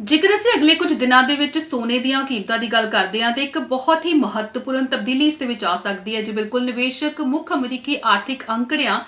ਜੇਕਰ ਅਸੀਂ ਅਗਲੇ ਕੁਝ ਦਿਨਾਂ ਦੇ ਵਿੱਚ ਸੋਨੇ ਦੀਆਂ ਕੀਮਤਾਂ ਦੀ ਗੱਲ ਕਰਦੇ ਹਾਂ ਤੇ ਇੱਕ ਬਹੁਤ ਹੀ ਮਹੱਤਵਪੂਰਨ ਤਬਦੀਲੀ ਇਸ ਦੇ ਵਿੱਚ ਆ ਸਕਦੀ ਹੈ ਜੋ ਬਿਲਕੁਲ। ਨਿਵੇਸ਼ਕ ਮੁੱਖ ਅਮਰੀਕੀ ਆਰਥਿਕ ਅੰਕੜਿਆਂ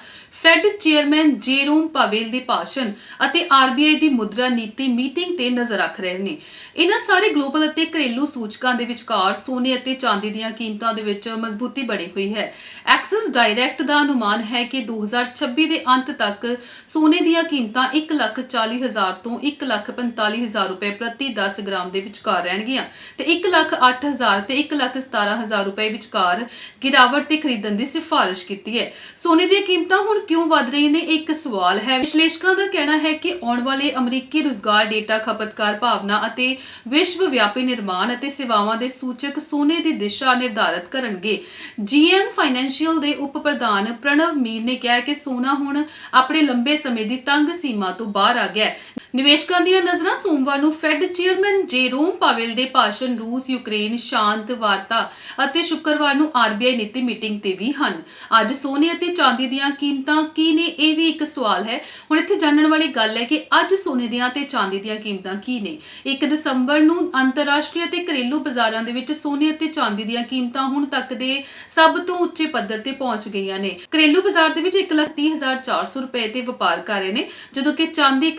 ਫੈਡ ਚੇਅਰਮੈਨ ਜੇਰੋਮ ਪਾਵੇਲ ਦੇ ਭਾਸ਼ਣ ਅਤੇ ਆਰਬੀਆਈ ਦੀ ਮੁਦਰਾ ਨੀਤੀ ਮੀਟਿੰਗ ਤੇ ਨਜ਼ਰ ਰੱਖ ਰਹੇ ਨੇ। ਇਹਨਾਂ ਸਾਰੇ ਗਲੋਬਲ ਅਤੇ ਘਰੇਲੂ ਸੂਚਕਾਂ ਦੇ ਵਿਚਕਾਰ ਸੋਨੇ ਅਤੇ ਚਾਂਦੀ ਦੀਆਂ ਕੀਮਤਾਂ ਦੇ ਵਿੱਚ ਮਜ਼ਬੂਤੀ ਬਣੀ ਹੋਈ ਹੈ। ਐਕਸਿਸ ਡਾਇਰੈਕਟ ਦਾ ਅਨੁਮਾਨ ਹੈ ਕਿ 2026 ਦੇ ਅੰਤ ਤੱਕ ਸੋਨੇ ਦੀਆਂ ਕੀਮਤਾਂ 1,40,000 ਤੋਂ 1,45,000 ਰੁਪਏ ਪ੍ਰਤੀ 10 ਗ੍ਰਾਮ ਦੇ ਵਿਚਕਾਰ ਰਹਿਣਗੀਆਂ ਤੇ 1,08,000 ਤੇ 1,17,000 ਰੁਪਏ ਵਿਚਕਾਰ ਗਿਰਾਵਟ ਤੇ ਖਰੀਦਣ ਦੀ ਸਿਫਾਰਿਸ਼ ਕੀਤੀ ਹੈ। ਸੋਨੇ ਦੀਆਂ ਕੀਮਤਾਂ ਹੁਣ ਕਿਉਂ ਵਧ ਰਹੀਆਂ ਨੇ ਇੱਕ ਸਵਾਲ ਹੈ। ਵਿਸ਼ਲੇਸ਼ਕਾਂ ਦਾ ਕਹਿਣਾ ਹੈ ਕਿ ਆਉਣ ਵਾਲੇ ਅਮਰੀਕੀ ਰੁਜ਼ਗਾਰ ਡੇਟਾ ਖਪਤਕਾਰ ਭਾਵਨਾ ਅਤੇ ਵਿਸ਼ਵ ਵਿਆਪੀ ਨਿਰਮਾਣ ਅਤੇ ਸੇਵਾਵਾਂ ਦੇ ਸੂਚਕ ਸੋਨੇ ਦੀ ਦਿਸ਼ਾ ਨਿਰਧਾਰਤ ਕਰਨਗੇ। ਜੀਐਮ ਫਾਈਨੈਂਸ਼ੀਅਲ ਦੇ ਉਪ ਪ੍ਰਧਾਨ ਪ੍ਰਣਵ ਮੀਰ ਨੇ ਕਿਹਾ ਕਿ ਸੋਨਾ ਹੁਣ ਆਪਣੇ ਲੰਬੇ ਸਮੇਂ ਦੀ ਤੰਗ ਸੀਮਾ ਤੋਂ ਬਾਹਰ ਆ ਗਿਆ ਹੈ। ਨਿਵੇਸ਼ਕਾਂ ਦੀਆਂ ਨਜ਼ਰਾਂ ਸੋਮਵਾਰ ਨੂੰ ਫੈੱਡ ਚੇਅਰਮੈਨ ਜੇਰੋਮ ਪਾਵੇਲ ਦੇ ਭਾਸ਼ਣ ਰੂਸ ਯੂਕਰੇਨ ਸ਼ਾਂਤ ਵਾਰਤਾ ਅਤੇ ਸ਼ੁੱਕਰਵਾਰ ਨੂੰ ਆਰਬੀਆਈ ਨੀਤੀ ਮੀਟਿੰਗ ਤੇ ਵੀ ਹਨ। ਅੱਜ ਸੋਨੇ ਅਤੇ ਚਾਂਦੀ ਦੀਆਂ ਕੀਮਤਾਂ ਕੀ ਨੇ, ਇਹ ਵੀ ਇੱਕ ਸਵਾਲ ਹੈ। ਹੁਣ ਇੱਥੇ ਜਾਣਨ ਵਾਲੀ ਗੱਲ ਹੈ ਕਿ ਅੱਜ ਸੋਨੇ ਦੀਆਂ ਤੇ ਚਾਂਦੀ ਦੀਆਂ ਕੀਮਤਾਂ ਕੀ ਨੇ। 1 ਦਸੰਬਰ ਨੂੰ ਅੰਤਰਰਾਸ਼ਟਰੀ ਅਤੇ ਘਰੇਲੂ ਬਾਜ਼ਾਰਾਂ ਦੇ ਵਿੱਚ ਸੋਨੇ ਅਤੇ ਚਾਂਦੀ ਦੀਆਂ ਕੀਮਤਾਂ ਹੁਣ ਤੱਕ ਦੇ ਸਭ ਤੋਂ ਉੱਚੇ ਪੱਧਰ ਤੇ ਪਹੁੰਚ ਗਈਆਂ ਨੇ। ਘਰੇਲੂ ਬਾਜ਼ਾਰ ਦੇ ਵਿੱਚ 130400 ਰੁਪਏ ਤੇ ਵਪਾਰ ਕਰ ਰਹੇ ਨੇ, ਜਦੋਂ ਕਿ ਚਾਂਦੀ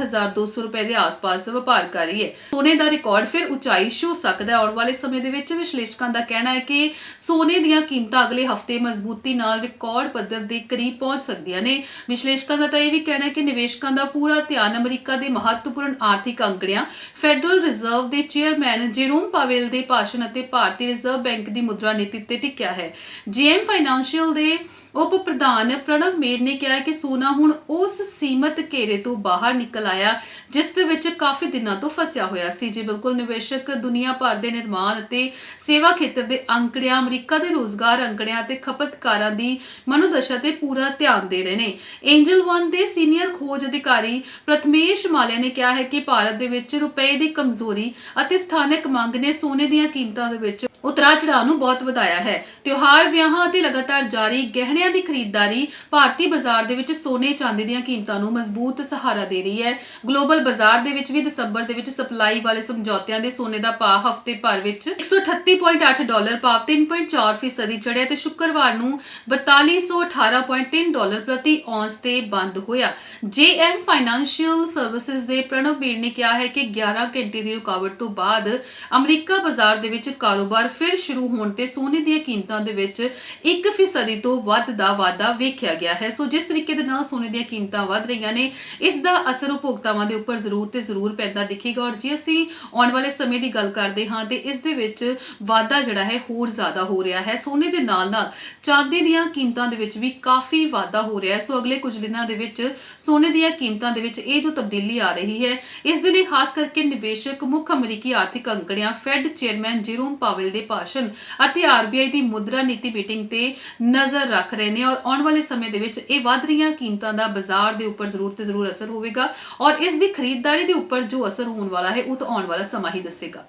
178200 ਰੁਪਏ ਦੇ ਆਸ-ਪਾਸ ਵਪਾਰ ਕਰ ਰਹੀ ਹੈ। ਸੋਨੇ ਦਾ ਰਿਕਾਰਡ ਫਿਰ ਉਚਾਈ ਛੂ ਸਕਦਾ ਹੈ। ਆਉਣ ਵਾਲੇ ਸਮੇਂ ਦੇ ਵਿੱਚ ਵਿਸ਼ਲੇਸ਼ਕਾਂ ਦਾ ਕਹਿਣਾ ਹੈ ਕਿ ਸੋਨੇ ਦੀਆਂ ਕੀਮਤਾਂ ਅਗਲੇ ਹਫ਼ਤੇ ਮਜ਼ਬੂਤੀ ਨਾਲ ਰਿਕਾਰਡ ਪੱਧਰ ਦੇ ਕਰੀਬ ਪਹੁੰਚ ਸਕਦੀਆਂ ਨੇ। ਵਿਸ਼ਲੇਸ਼ਕਾਂ ਦਾ ਤਾਂ ਇਹ ਵੀ ਕਹਿਣਾ ਹੈ ਕਿ ਨਿਵੇਸ਼ਕਾਂ ਦਾ ਪੂਰਾ ਧਿਆਨ ਅਮਰੀਕਾ ਦੇ ਮਹੱਤਵਪੂਰਨ ਆਰਥਿਕ ਅੰਕੜਿਆਂ ਫੈਡਰਲ ਰਿਜ਼ਰਵ ਦੇ ਚੇਅਰਮੈਨ ਜੇਰੋਮ ਪਾਵੇਲ ਦੇ ਭਾਸ਼ਣ ਅਤੇ ਭਾਰਤੀ ਰਿਜ਼ਰਵ ਬੈਂਕ ਦੀ ਮੁਦਰਾ ਨੀਤੀ ਤੇ ਟਿਕਿਆ ਹੈ। ਜੀਐਮ ਫਾਈਨੈਂਸ਼ੀਅਲ ਦੇ ਉਪ ਪ੍ਰਧਾਨ ਪ੍ਰਣਵ ਮੇਰ ਨੇ ਕਿਹਾ ਕਿ ਸੋਨਾ ਹੁਣ ਉਸ ਸੀਮਤ ਘੇਰੇ ਤੋਂ ਬਾਹਰ ਨਿਕਲ ਆਇਆ, ਜਿਸ ਦੇ ਵਿੱਚ ਕਾਫੀ ਦਿਨਾਂ ਤੋਂ ਫਸਿਆ ਹੋਇਆ ਸੀ। ਜੀ ਬਿਲਕੁਲ, ਨਿਵੇਸ਼ਕ ਦੁਨੀਆ ਭਰ ਦੇ ਨਿਰਮਾਣ ਅਤੇ ਸੇਵਾ ਖੇਤਰ ਦੇ ਅੰਕੜਿਆਂ, ਅਮਰੀਕਾ ਦੇ ਰੋਜ਼ਗਾਰ ਅੰਕੜਿਆਂ ਤੇ ਖਪਤਕਾਰਾਂ ਦੀ ਮਨੋਦਸ਼ਾ ਤੇ ਪੂਰਾ ਧਿਆਨ ਦੇ ਰਹੇ ਨੇ। ਐਂਜਲ 1 ਦੇ ਸੀਨੀਅਰ ਖੋਜ ਅਧਿਕਾਰੀ ਪ੍ਰਥਮੇਸ਼ ਮਾਲਿਆ ਨੇ ਕਿਹਾ ਹੈ ਕਿ ਭਾਰਤ ਦੇ ਵਿੱਚ ਰੁਪਏ ਦੀ ਕਮਜ਼ੋਰੀ ਅਤੇ ਸਥਾਨਕ ਮੰਗ ਨੇ ਸੋਨੇ ਦੀਆਂ ਕੀਮਤਾਂ ਦੇ ਵਿੱਚ ਉਤਰਾ ਚੜਾਅ ਨੂੰ ਬਹੁਤ ਵਧਾਇਆ ਹੈ। ਤਿਉਹਾਰ, ਵਿਆਹਾਂ ਅਤੇ ਲਗਾਤਾਰ ਜਾਰੀ ਗਹਿਣੇ ਗਹਿਣਿਆਂ ਦੀ ਖਰੀਦਦਾਰੀ ਭਾਰਤੀ ਬਾਜ਼ਾਰ ਦੇ ਵਿੱਚ ਸੋਨੇ ਚਾਂਦੀ ਦੀਆਂ ਕੀਮਤਾਂ ਨੂੰ ਮਜ਼ਬੂਤ ਸਹਾਰਾ ਦੇ ਰਹੀ ਹੈ। ਗਲੋਬਲ ਬਾਜ਼ਾਰ ਦੇ ਵਿੱਚ ਵੀ ਦਸੰਬਰ ਦੇ ਵਿੱਚ ਸਪਲਾਈ ਵਾਲੇ ਸਮਝੌਤਿਆਂ ਦੇ ਸੋਨੇ ਦਾ ਭਾਅ ਹਫ਼ਤੇ ਭਰ ਵਿੱਚ 138.8 ਡਾਲਰ ਭਾਵ 3.4 ਫੀਸਦੀ ਚੜ੍ਹਿਆ ਤੇ ਸ਼ੁੱਕਰਵਾਰ ਨੂੰ 4218.3 ਡਾਲਰ ਪ੍ਰਤੀ ਔਂਸ ਤੇ ਬੰਦ ਹੋਇਆ। ਜੇਐਮ ਫਾਈਨੈਂਸ਼ੀਅਲ ਸਰਵਿਸਿਜ਼ ਦੇ ਪ੍ਰਣਵ ਬੀਰ ਨੇ ਕਿਹਾ ਹੈ ਕਿ 11 ਘੰਟੇ ਦੀ ਰੁਕਾਵਟ ਤੋਂ ਬਾਅਦ ਅਮਰੀਕਾ ਬਾਜ਼ਾਰ ਦੇ ਵਿੱਚ ਕਾਰੋਬਾਰ ਫਿਰ ਸ਼ੁਰੂ ਹੋਣ ਤੇ ਸੋਨੇ ਦੀਆਂ ਕੀਮਤਾਂ ਦੇ ਵਿੱਚ 1% ਤੋਂ ਵੱਧ ਦਾ ਵਾਧਾ ਵੇਖਿਆ ਗਿਆ ਹੈ। ਸੋ ਜਿਸ ਤਰੀਕੇ ਦੇ ਨਾਲ ਸੋਨੇ ਦੀਆਂ ਕੀਮਤਾਂ ਵਧ ਰਹੀਆਂ ਨੇ, ਇਸ ਦਾ ਅਸਰ ਉਪਭੋਗਤਾਵਾਂ ਦੇ ਉੱਪਰ ਜ਼ਰੂਰ ਤੇ ਜ਼ਰੂਰ ਪੈਂਦਾ ਦਿਖੇਗਾ। ਔਰ ਜੇ ਅਸੀਂ ਆਉਣ ਵਾਲੇ ਸਮੇਂ ਦੀ ਗੱਲ ਕਰਦੇ ਹਾਂ, ਤੇ ਇਸ ਦੇ ਵਿੱਚ ਵਾਧਾ ਜਿਹੜਾ ਹੈ, ਹੋਰ ਜ਼ਿਆਦਾ ਹੋ ਰਿਹਾ ਹੈ। ਸੋਨੇ ਦੇ ਨਾਲ ਨਾਲ ਚਾਂਦੀ ਦੀਆਂ ਕੀਮਤਾਂ ਦੇ ਵਿੱਚ ਵੀ ਕਾਫੀ ਵਾਧਾ ਹੋ ਰਿਹਾ ਹੈ। ਸੋ ਅਗਲੇ ਕੁਝ ਦਿਨਾਂ ਦੇ ਵਿੱਚ ਸੋਨੇ ਦੀਆਂ ਕੀਮਤਾਂ ਦੇ ਵਿੱਚ ਇਹ ਜੋ ਤਬਦੀਲੀ ਆ ਰਹੀ ਹੈ, ਇਸ ਦੇ ਲਈ ਖਾਸ ਕਰਕੇ ਨਿਵੇਸ਼ਕ ਮੁੱਖ ਅਮਰੀਕੀ ਆਰਥਿਕ ਅੰਕੜਿਆਂ ਫੈਡ ਚੇਅਰਮੈਨ ਜੀਰੋਮ ਪਾਵਲ ਦੇ ਭਾਸ਼ਣ ਅਤੇ ਆਰਬੀਆਈ ਦੀ ਮੁਦਰਾ ਨੀਤੀ ਮੀਟਿੰਗ ਤੇ ਨਜ਼ਰ ਰੱਖ ਰਹੇ ਨੇ ਔਰ ਆਉਣ ਵਾਲੇ ਸਮੇਂ ਦੇ ਵਿੱਚ ਇਹ ਵੱਧ ਰਹੀਆਂ ਕੀਮਤਾਂ ਦਾ ਬਾਜ਼ਾਰ ਦੇ ਉੱਪਰ ਜ਼ਰੂਰ ਤੇ ਜ਼ਰੂਰ ਅਸਰ ਹੋਵੇਗਾ ਔਰ ਇਸ ਦੀ ਖਰੀਦਦਾਰੀ ਦੇ ਉੱਪਰ ਜੋ ਅਸਰ ਹੋਣ ਵਾਲਾ ਹੈ, ਉਹ ਤਾਂ ਆਉਣ ਵਾਲਾ ਸਮਾਂ ਹੀ ਦੱਸੇਗਾ।